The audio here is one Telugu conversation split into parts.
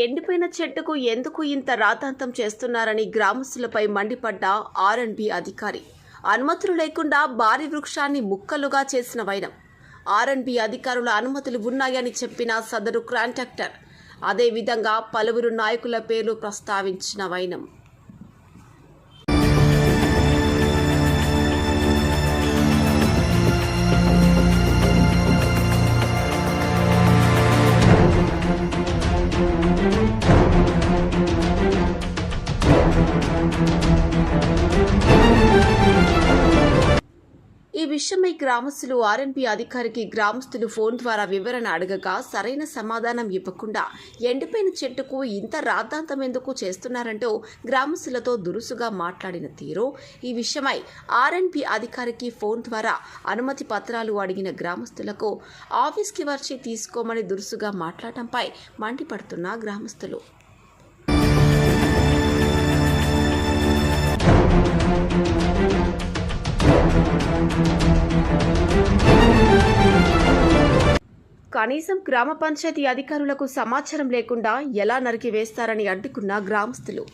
ఎండిపోయిన చెట్టుకు ఎందుకు ఇంత రాతాంతం చేస్తున్నారని గ్రామస్తులపై మండిపడ్డ ఆర్ఎండ్బి అధికారి. అనుమతులు లేకుండా భారీ వృక్షాన్ని ముక్కలుగా చేసిన వైనం. ఆర్ఎండ్బి అధికారుల అనుమతులు ఉన్నాయని చెప్పిన సదరు కాంట్రాక్టర్. అదేవిధంగా పలువురు నాయకుల పేర్లు ప్రస్తావించిన వైనం. ఈ విషయమై గ్రామస్తులు ఆర్ఎన్పి అధికారికి గ్రామస్తులు ఫోన్ ద్వారా వివరణ అడగగా సరైన సమాధానం ఇవ్వకుండా ఎండిపోయిన చెట్టుకు ఇంత రాద్ధాంతం ఎందుకు చేస్తున్నారంటూ గ్రామస్తులతో దురుసుగా మాట్లాడిన తీరు. ఈ విషయమై ఆర్ఎన్పి అధికారికి ఫోన్ ద్వారా అనుమతి పత్రాలు అడిగిన గ్రామస్తులకు ఆఫీస్కి వచ్చి తీసుకోమని దురుసుగా మాట్లాడటంపై మండిపడుతున్న గ్రామస్తులు. కనీసం గ్రామ పంచాయతీ అధికారులకు సమాచారం లేకుండా ఎలా నరికి వేస్తారని అడ్డుకున్న గ్రామస్తులు?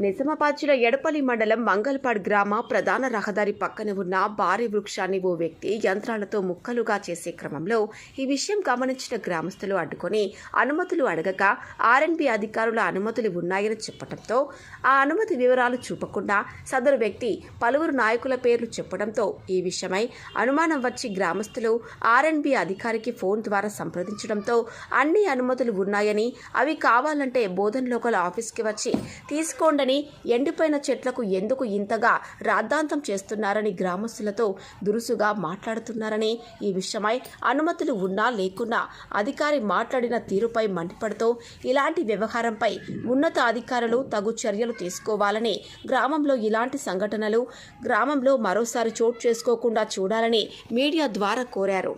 నిజామాబాద్ ఎడపల్లి మండలం మంగల్పాడ్ గ్రామ ప్రధాన రహదారి పక్కన ఉన్న భారీ వృక్షాన్ని ఓ వ్యక్తి యంత్రాలతో ముక్కలుగా చేసే క్రమంలో ఈ విషయం గమనించిన గ్రామస్తులు అడ్డుకొని అనుమతులు అడగక ఆర్ఎన్బి అధికారుల అనుమతులు ఉన్నాయని చెప్పడంతో ఆ అనుమతి వివరాలు చూపకుండా సదరు వ్యక్తి పలువురు నాయకుల పేర్లు చెప్పడంతో ఈ విషయమై అనుమానం వచ్చి గ్రామస్తులు ఆర్ఎన్బి అధికారికి ఫోన్ ద్వారా సంప్రదించడంతో అన్ని అనుమతులు ఉన్నాయని అవి కావాలంటే బోధన్ లోకల్ ఆఫీస్కి వచ్చి తీసుకోండని ఎండిపోయిన చెట్లకు ఎందుకు ఇంతగా రాద్ధాంతం చేస్తున్నారని గ్రామస్తులతో దురుసుగా మాట్లాడుతున్నారని ఈ విషయమై అనుమతులు ఉన్నా లేకున్నా అధికారి మాట్లాడిన తీరుపై మండిపడుతూ ఇలాంటి వ్యవహారంపై ఉన్నత అధికారులు తగు చర్యలు తీసుకోవాలని గ్రామంలో ఇలాంటి సంఘటనలు గ్రామంలో మరోసారి చోటు చేసుకోకుండా చూడాలని మీడియా ద్వారా కోరారు.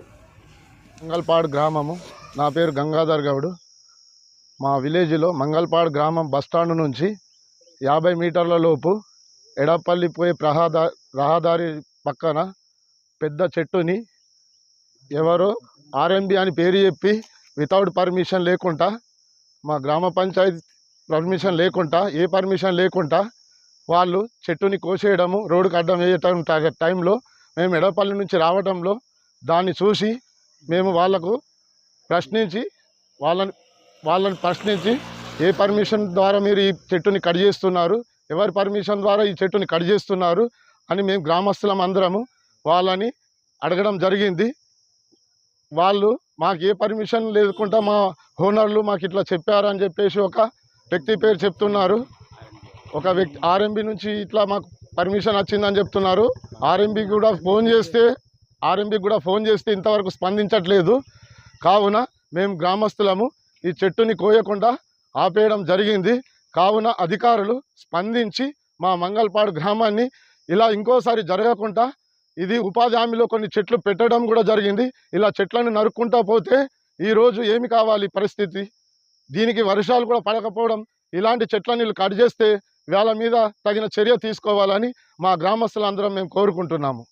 మంగల్పాడు గ్రామము. నా పేరు గంగాధర్ గౌడు. మా విలేజ్లో మంగల్పాడు గ్రామం బస్టాండ్ నుంచి యాభై మీటర్ల లోపు ఎడపల్లి పోయే ప్రహాదా రహదారి పక్కన పెద్ద చెట్టుని ఎవరో ఆర్ఎంబి అని పేరు చెప్పి వితౌట్ పర్మిషన్ లేకుండా మా గ్రామ పంచాయతీ పర్మిషన్ లేకుండా ఏ పర్మిషన్ లేకుండా వాళ్ళు చెట్టుని కోసేయడము రోడ్డుకు అడ్డం వేయటం టైంలో మేము ఎడపల్లి నుంచి రావడంలో దాన్ని చూసి మేము వాళ్ళకు ప్రశ్నించి వాళ్ళని వాళ్ళని ప్రశ్నించి ఏ పర్మిషన్ ద్వారా మీరు ఈ చెట్టుని కట్ చేస్తున్నారు? ఎవరి పర్మిషన్ ద్వారా ఈ చెట్టుని కట్ చేస్తున్నారు? అని మేము గ్రామస్తులం అందరము వాళ్ళని అడగడం జరిగింది. వాళ్ళు మాకు ఏ పర్మిషన్ లేకుండా మా ఓనర్లు మాకు ఇట్లా చెప్పారని చెప్పేసి ఒక వ్యక్తి పేరు చెప్తున్నారు. ఒక వ్యక్తి ఆర్ఎంబి నుంచి ఇట్లా మాకు పర్మిషన్ వచ్చిందని చెప్తున్నారు. ఆర్ఎంబి కూడా ఫోన్ చేస్తే ఆర్ఎంబికి కూడా ఫోన్ చేస్తే ఇంతవరకు స్పందించట్లేదు. కావున మేము గ్రామస్తులము ఈ చెట్టుని కోయకుండా ఆపేయడం జరిగింది. కావున అధికారులు స్పందించి మా మంగళపాడు గ్రామాన్ని ఇలా ఇంకోసారి జరగకుండా ఇది ఉపాధి హామీలో కొన్ని చెట్లు పెట్టడం కూడా జరిగింది. ఇలా చెట్లను నరుక్కుంటా పోతే ఈరోజు ఏమి కావాలి పరిస్థితి? దీనికి వర్షాలు కూడా పడకపోవడం ఇలాంటి చెట్లను వీళ్ళు కట్ చేస్తే వేళ మీద తగిన చర్య తీసుకోవాలని మా గ్రామస్తులందరం మేము కోరుకుంటున్నాము.